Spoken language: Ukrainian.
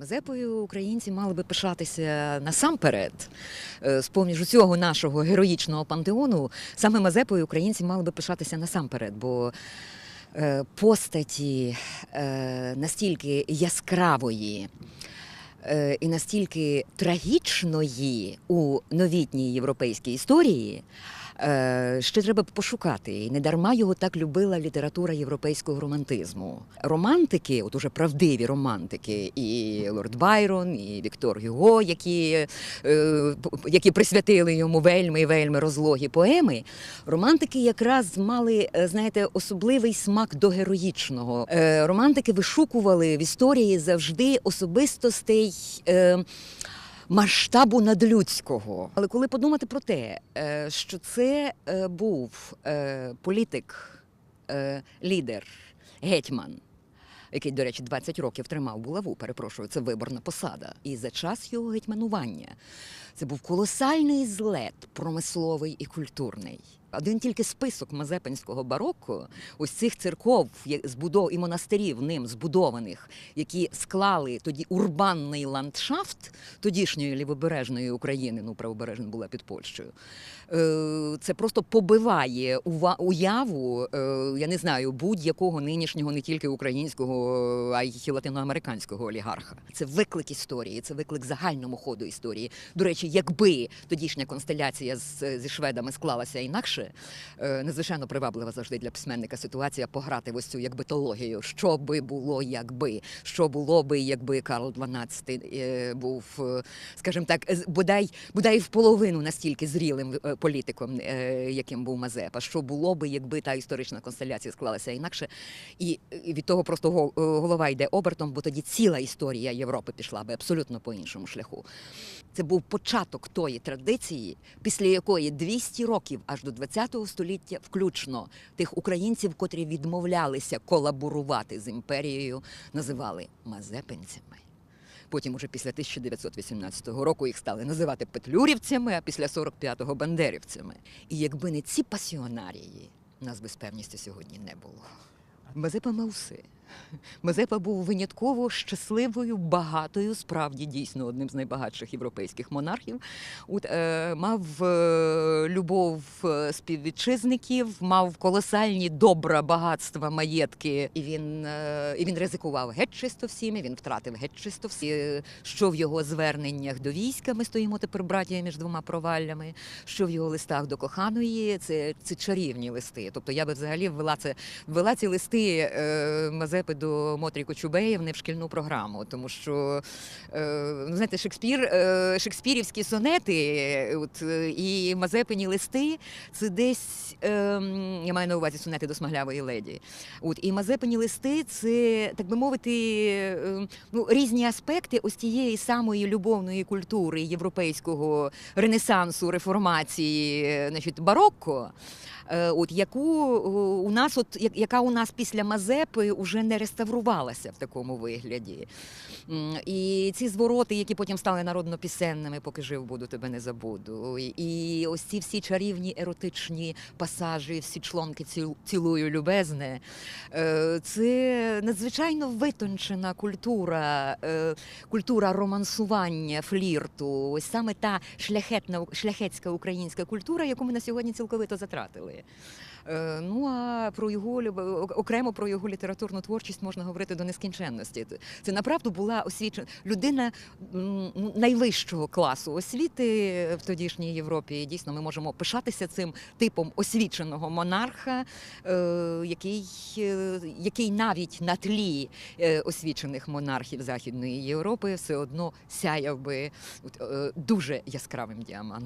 Мазепою українці мали би пишатися насамперед. Е, З поміж усього нашого героїчного пантеону, саме Мазепою українці мали би пишатися насамперед, бо е, постаті е, настільки яскравої і настільки трагічної у новітній європейській історії. Е, Ще треба пошукати. І не дарма його так любила література європейського романтизму. Романтики, от уже правдиві романтики, і Лорд Байрон, і Віктор Гюго, які, е, які присвятили йому вельми і вельми розлогі поеми. Романтики якраз мали, е, знаєте, особливий смак до героїчного. Романтики вишукували в історії завжди особистостей. Масштабу надлюдського. Але коли подумати про те, е, що це е, був е, політик, лідер, гетьман, який, до речі, 20 років тримав булаву, перепрошую, це виборна посада. І за час його гетьманування це був колосальний злет промисловий і культурний. Один тільки список мазепинського бароко, ось цих церков збудов і монастирів ним збудованих, які склали тоді урбанний ландшафт тодішньої лівобережної України, ну правобережна була під Польщею. Це просто побиває уяву, е, я не знаю, будь-якого нинішнього, не тільки українського, а й латиноамериканського олігарха. Це виклик історії, це виклик загальному ходу історії. До речі, якби тодішня констеляція з, зі шведами склалася інакше, е, надзвичайно приваблива завжди для письменника ситуація пограти в ось цю як битологію. Що би було, якби, що було би, якби Карл XII е, був, скажімо так, бодай, бодай в половину настільки зрілим політиком, яким був Мазепа. Що було би, якби та історична констеляція склалася інакше, і від того просто е, голова йде обертом, бо тоді ціла історія Європи пішла би абсолютно по іншому шляху. Це був початок тої традиції, після якої 200 років аж до ХХ століття, включно тих українців, котрі відмовлялися колаборувати з імперією, називали мазепинцями. Потім, уже після 1918 року, їх стали називати петлюрівцями, а після 45-го бандерівцями. І якби не ці пасіонарії, нас би з певністю сьогодні не було. Мазепа мав все. Мазепа був винятково щасливою, багатою, справді дійсно одним з найбагатших європейських монархів. Е, мав е, любов е, співвітчизників, мав колосальні добра, багатства, маєтки. І він, і він ризикував геть чисто всім, і він втратив геть чисто всі. Що в його зверненнях до війська, ми стоїмо тепер братія між двома проваллями, що в його листах до коханої, це, це чарівні листи. Тобто я би взагалі ввела це ввела ці листи е, Мазепи до Мотрі Кочубеївни в шкільну програму, тому що е, ну, знаєте, Шекспір, е, шекспірівські сонети от, е, і Мазепині листи це десь е, я маю на увазі сонети до смаглявої леді. От, і Мазепині листи це, так би мовити, е, ну, різні аспекти ось тієї самої любовної культури європейського ренесансу, реформації, значить, барокко. От яку у нас, от яка у нас після Мазепи вже не реставрувалася в такому вигляді. І ці звороти, які потім стали народно-пісенними, поки жив буду, тебе не забуду. І- ось ці всі чарівні еротичні пасажі, всі члонки ціл- цілую любезне. е, Це надзвичайно витончена культура, е, культура романсування, флірту. Ось саме та шляхетна шляхетська українська культура, яку ми на сьогодні цілковито затратили. Е, Ну а про його окремо про його літературну творчість можна говорити до нескінченності. Це направду була освічена людина найвищого класу освіти в тодішній Європі. Дійсно, ми можемо пишатися цим типом освіченого монарха, е, який, е, який навіть на тлі е, освічених монархів Західної Європи все одно сяяв би дуже яскравим діамантом.